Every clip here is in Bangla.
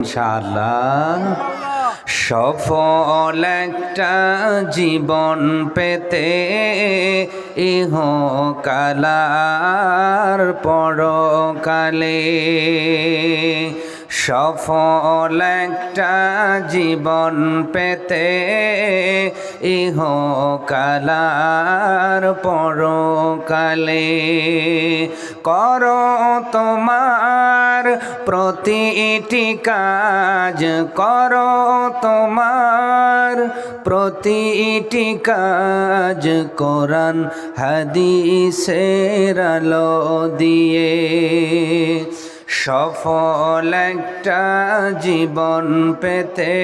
ইনশাআল্লাহ, সফল একটা জীবন পেতে ইহ কালার পরকালে। সফল একটা জীবন পেতে ইহ কালার পরকালে। কর তোমার প্রতিটি কাজ কর তোমার। প্রতিটি কাজ কোরআন, হাদিসের আলো দিয়ে। সফল একটা জীবন পেতে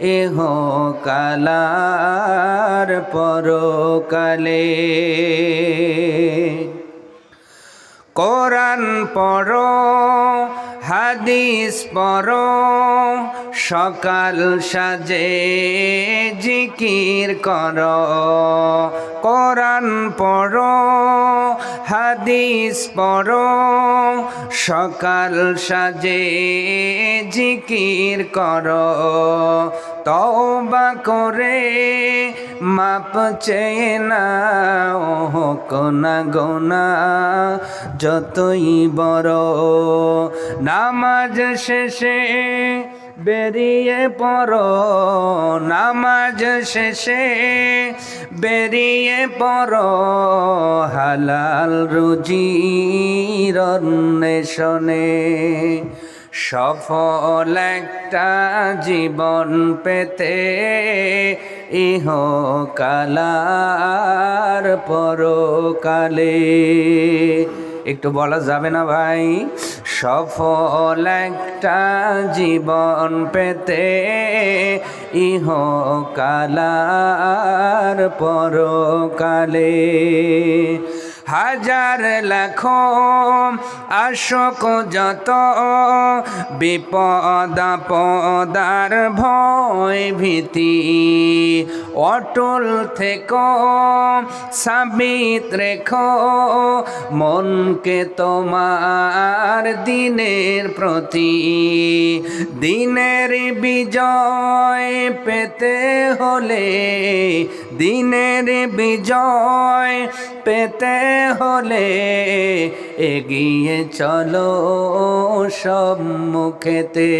এহ কালার পরকালে। কোরআন পড়ো, হাদিস পড়ো, সকাল সাজে জিকির কর। কোরআন পড়ো, হাদিস পড়ো, সকাল সাজে জিকির কর। তওবা করে মাপ চেয়ে না কোনা গোনা, যতই বড় নামাজ শেষে বেরিয়ে পড়ো, নামাজ শেষে বেরিয়ে পড়ো, হালাল রুজির অন্বেষণে সফল একটা জীবন পেতে ইহ কালার পরকালে। একটু বলা যাবে না ভাই? সফল একটা জীবন পেতে ইহ কালার পরকালে। হাজার লাখ আশোক যত বিপদ পদার ভয় ভীতি অটল থেকো, সাবিত রেখো, মনকে তোমার দিনের প্রতি। দিনের বিজয় পেতে হলে, দিনের বিজয় পেতে হলে এগিয়ে চলো সম্মুখেতে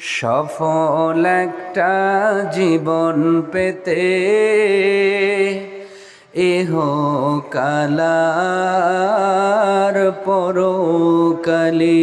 সফল একটা জীবন পেতে। এহ কালার পরকালে।